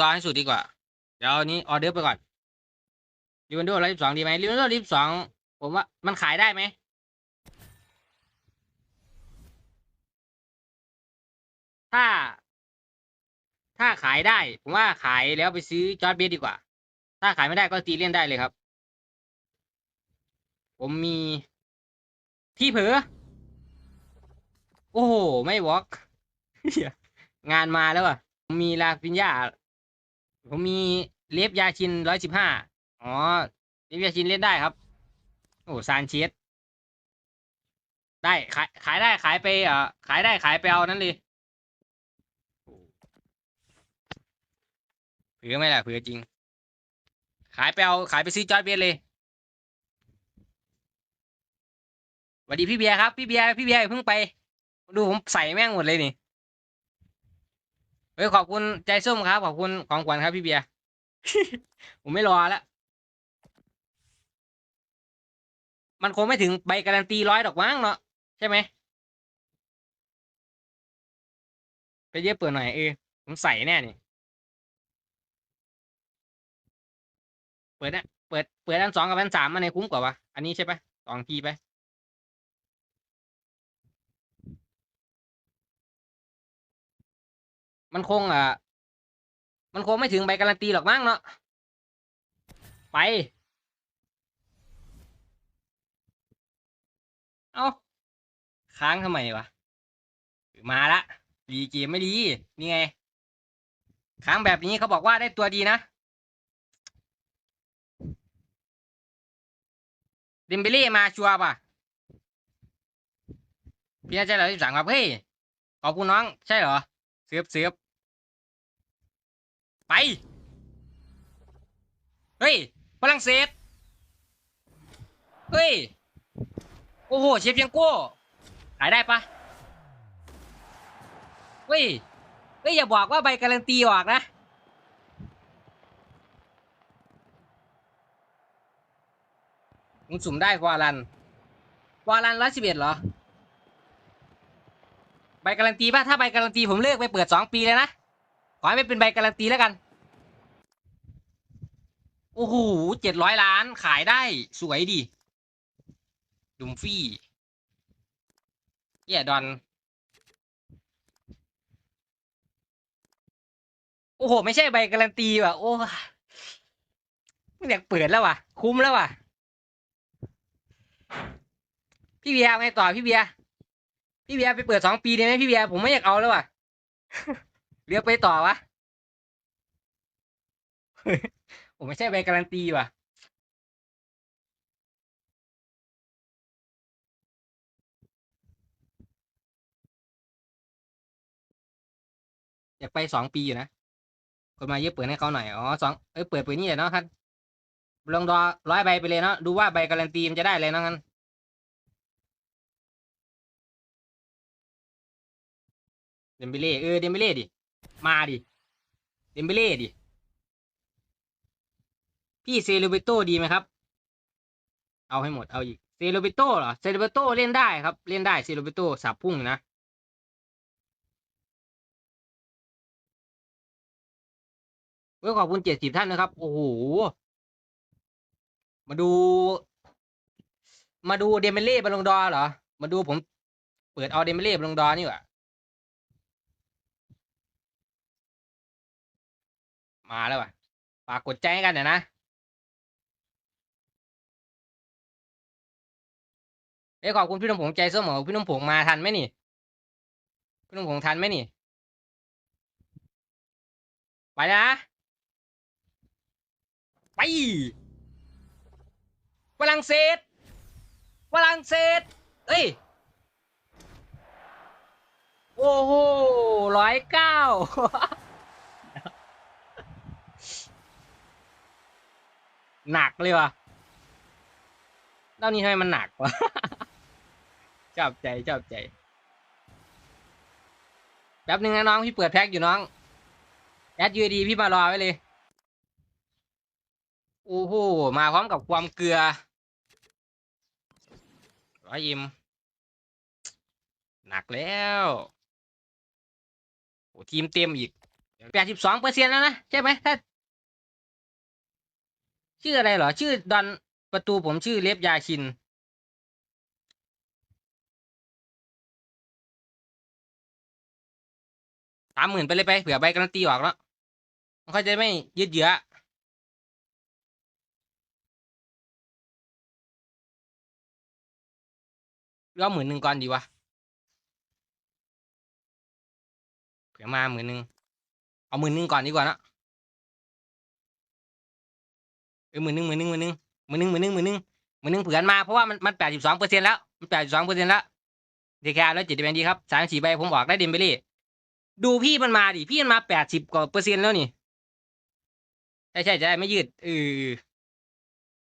รอให้สุดดีกว่า เดี๋ยวนี้ออเดอร์ไปก่อนลิวันโดร้อยสิบสองดีไหมลิวันโดร้อยสิบสองผมว่ามันขายได้ไหมถ้า ถ้าขายได้ ผมว่าขายแล้วไปซื้อจอร์ดเบสดีกว่า ถ้าขายไม่ได้ก็ตีเล่นได้เลยครับ ผมมีที่เผลอโอ้โห ไม่วอล์กงานมาแล้วอะมมีลาฟินยา ผมมีเลฟยาชินร้อยสิบห้าอ๋อเลฟยาชินเล่นได้ครับ โอ้ซานเชสได้ขายขายได้ขายไปเอ่อขายได้ขายไปเอานั้นเลยเผือไหม่ล่ะเผือจริง ขายไปเอาขายไปซื้อจอร์ดเบสเลยสวัสดีพี่เบียร์ครับ พี่เบียร์พี่เบียร์เพิ่งไป ดูผมใส่แม่งหมดเลยนี่ เฮ้ยขอบคุณใจส้มครับขอบคุณของขวัญครับพี่เบียร์ ผมไม่รอแล้ว มันคงไม่ถึงใบการันตีร้อยดอกมั้งเนาะใช่ไหมไปเยอะเปิดหน่อยเออผมใส่แน่นี่เปิดนะเปิดเปิดอันสองกับอันสามมาในคุ้มกว่าวะอันนี้ใช่ปะสองทีไป มันคงอะ มันคงไม่ถึงใบการันตีหรอกมั้งเนาะ ไป เอาค้างทำไมวะ มาละดีเกมไม่ดี นี่ไง ค้างแบบนี้เขาบอกว่าได้ตัวดีนะเดมเบเล่มาชัวร์ป่ะพี่น่าจะเราที่สั่งครับเฮ้ยขอบคุณน้อง ใช่เหรอเสือบเสือบ ไป เฮ้ยฝรั่งเศส เฮ้ย โอ้โห เชฟยังโก้ ขายได้ปะเฮ้ย เฮ้ย อย่าบอกว่าใบการันตีออกนะ มึงสุ่มได้วาลัน วาลันร้อยสิบเอ็ดเหรอ ใบการันตีป่ะ ถ้าใบการันตีผมเลิกไปเปิดสองปีเลยนะ ขอให้ไม่เป็นใบการันตีแล้วกัน โอ้โหเจ็ดร้อยล้านขายได้สวยดิดุมฟี่เย่ดอน โอ้โห ไม่ใช่ใบการันตีว่ะ โอ้ไม่อยากเปิดแล้วว่ะ คุ้มแล้วว่ะ พี่เบียร์ไงต่อพี่เบียร์พี่เบียร์ไปเปิดสองปีได้ไหมพี่เบียร์ผมไม่อยากเอาแล้วว่ะ เรียกไปต่อวะผมไม่ใช่ใบการันตีว่ะอยากไปสองปีอยู่นะคนมาเยอะเปิดให้เขาหน่อย อ๋อสองเอ้ยเปิดเปิดนี่แหละเนาะครับลองรอร้อยใบไปเลยเนาะ ดูว่าใบการันตีมันจะได้เลยเนาะงั้นเดมเบเล่เออเดมเบเล่ดิ มาดิเดมเบเล่ดิ พี่เซเลเบโตดีไหมครับ เอาให้หมดเอาอีกเซเลเบโตเหรอเซเลเบโตเล่นได้ครับ เล่นได้เซเลเบโตสับพุ่งนะเว้ยขอบคุณเจ็ดสิบท่านนะครับ โอ้โห มาดู มาดูเดมเบเล่บอลลงดอร์เหรอ มาดูผม เปิดเอาเดมเบเล่บอลลงดอร์นี่หว่า มาแล้วว่ะฝากกดใจให้กันหน่อยนะเอ้ยขอบคุณพี่น้ำผงใจเสมอพี่น้ำผงมาทันไหมนี่ พี่น้ำผงทันไหมนี่ ไปนะ ไปฝรั่งเศสฝรั่งเศสเอ้ย โอ้โหร้อยเก้า หนักเลยวะเล่านี้ทำไมมันหนักวะ ชอบใจชอบใจ แป๊บนึงนะน้อง พี่เปิดแพ็กอยู่น้อง แอดยูดีพี่มารอไว้เลย โอ้โห มาพร้อมกับความเกลือร้อยยิม หนักแล้วโอ้ทีมเต็มอีกแปดสิบสองเปอร์เซ็นแล้วนะ ใช่ไหมถ้า ชื่ออะไรเหรอ ชื่อดอนประตูผมชื่อเล็บยาชิน สามหมื่นไปเลยไป เผื่อใบการันตีออกแล้ว มันก็จะไม่ยืดเยื้อหรือเอาหมื่นหนึ่งก่อนดีวะ เผื่อมาหมื่นหนึ่งเอาหมื่นหนึ่งก่อนดีกว่านะ ออหมื่นหนึ่งหมื่นหนึ่งหมื่นหนึ่งหมื่นหนึ่งหมื่นหนึ่งหมื่นหนึ่งหมื่นหนึ่งเผื่อนมาเพราะว่ามันมันแปดสิบสองเปอร์เซ็นแล้วมันแปดสิบสองเปอร์เซ็นแล้วเดคาแล้วเจ็ดแบนดีครับสามสี่ใบผมออกได้เดมเบลลี่ดูพี่มันมาดิพี่มันมาแปดสิบกว่าเปอร์เซ็นต์แล้วนี่ใช่ใช่จะได้ไม่ยืดเออ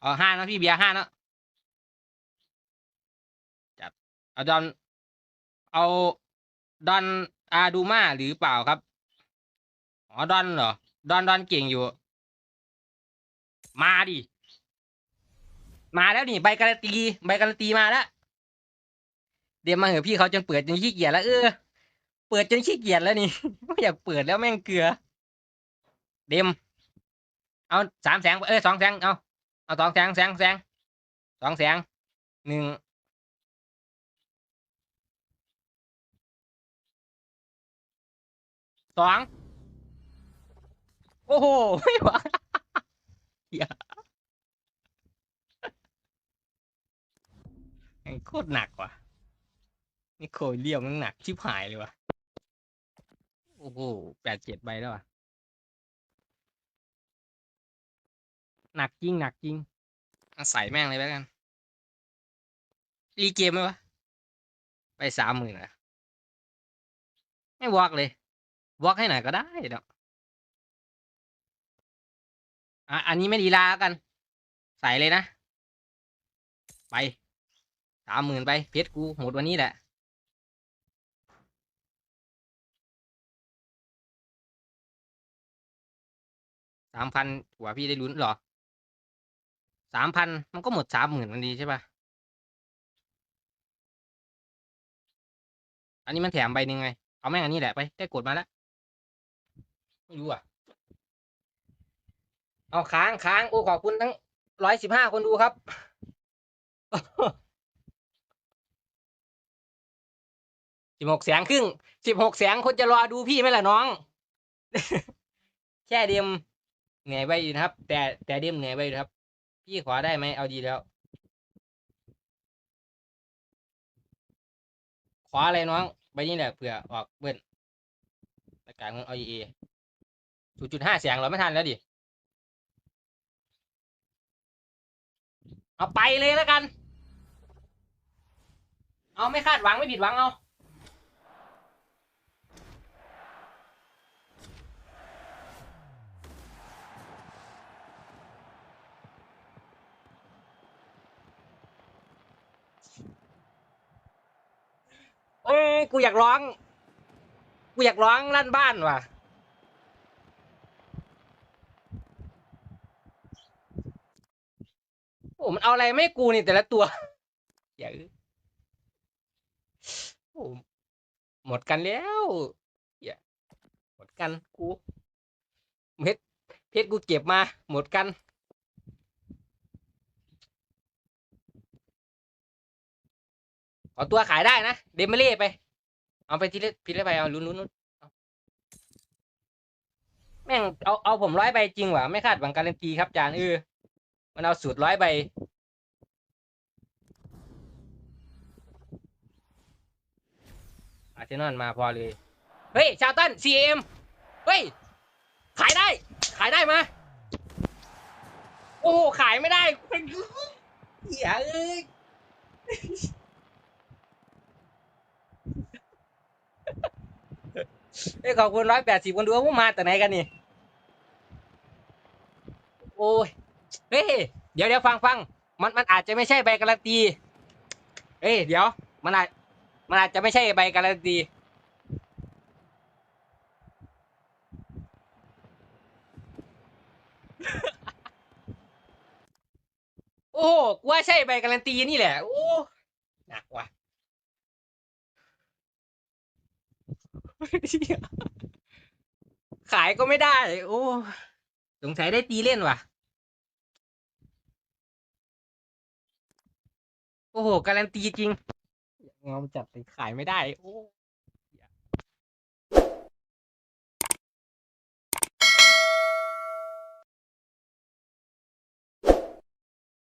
เอาห้านะพี่เบียร์ห้านะจับเอาดอนเอาดอนอาดูมาหรือเปล่าครับอ๋อดอนเหรอดอนดอนเก่งอยู่ มาดิ มาแล้วนี่ใบการันตีใบการันตีมาแล้ว เดี๋ยวมาเหอะพี่เขาจนเปิดจนขี้เกียจแล้วเออ เปิดจนขี้เกียจแล้วนี่ไม่อยากเปิดแล้วแม่งเกลือ เดม เอาสามแสงเออสองแสงเอาเอาสองแสงแสงแสงสองแสงหนึ่งสองโอ้โหไม่ไหว ยแม่งโคตรหนักว่ะ นี่โคยเลี่ยมมันหนักชิบหายเลยว่ะ โอ้โหแปดเจ็ดใบแล้วอะ หนักจริงหนักจริงอาใส่แม่งเลยแล้วกัน รีเกมไหมวะ ไปสามหมื่นอะไม่วอกเลยวอกให้ไหนก็ได้เนาะ อะอันนี้ไม่ดีลาแล้วกัน ใส่เลยนะ ไปสามหมื่นไป เพชรกูหมดวันนี้แหละ สามพันหัวพี่ได้ลุ้นหรอ สามพันมันก็หมดสามหมื่นมันดีใช่ปะอันนี้มันแถมใบหนึ่งไง เอาแม่งอันนี้แหละไป ได้กดมาแล้ว ไม่รู้อะ เอาค้างค้างโอ้ขอบคุณทั้งร้อยสิบห้าคนดูครับ สิบหกแสงครึ่ง สิบหกแสงคนจะรอดูพี่ไหมล่ะน้อง แค่เดียมเหนื่อยไปอยู่นะครับ แต่แต่เดียมเหนื่อยไปอยู่ครับ พี่ขอได้ไหมเอาดีแล้ว ขออะไรน้องใบนี้แหละเผื่อออกเบิ้ลประกาศของ IEA ศูนย์จุดห้าแสงเราไม่ทันแล้วดิ เอาไปเลยแล้วกัน เอาไม่คาดหวังไม่ผิดหวังเอาเอ้ยกูอยากร้อง กูอยากร้องลั่นบ้านว่ะ อ้มันเอาอะไรไม่กูนี่แต่ละตัวอย่าโอ้หมดกันแล้วอย่าหมดกันกูเพชรเพชรกูเก็บมาหมดกันขอตัวขายได้นะ เดมเมเล่ไป เอาไปทีละทีละใบเอาลุ้นลุ้นลุ้นแม่งเอาเอาผมร้อยใบจริงว่ะไม่คาดหวังการันตีครับจานเออ มันเอาสูตรร้อยใบ อาร์เซนอลมาพอเลย เฮ้ย ชาวตัน CM เฮ้ย ขายได้ ขายได้มา โอ้โห ขายไม่ได้เหี้ยเอ้ยเอ้ยขอบคุณร้อยแปดสิบคนดูว่ามาแต่ไหนกันนี่ โอ้ย เฮ้ยเดี๋ยวเดี๋ยวฟังฟังมันมันอาจจะไม่ใช่ใบการันตีเฮ้ยเดี๋ยว มันอาจมันอาจจะไม่ใช่ใบการันตีโอ้กูว่าใช่ใบการันตีนี่แหละโอ้หนักว่ะขขายก็ไม่ได้ โอ้สงสัยได้ตีเล่นว่ะ โอ้โห การันตีจริงเงาจัดเลยขายไม่ได้ โอ้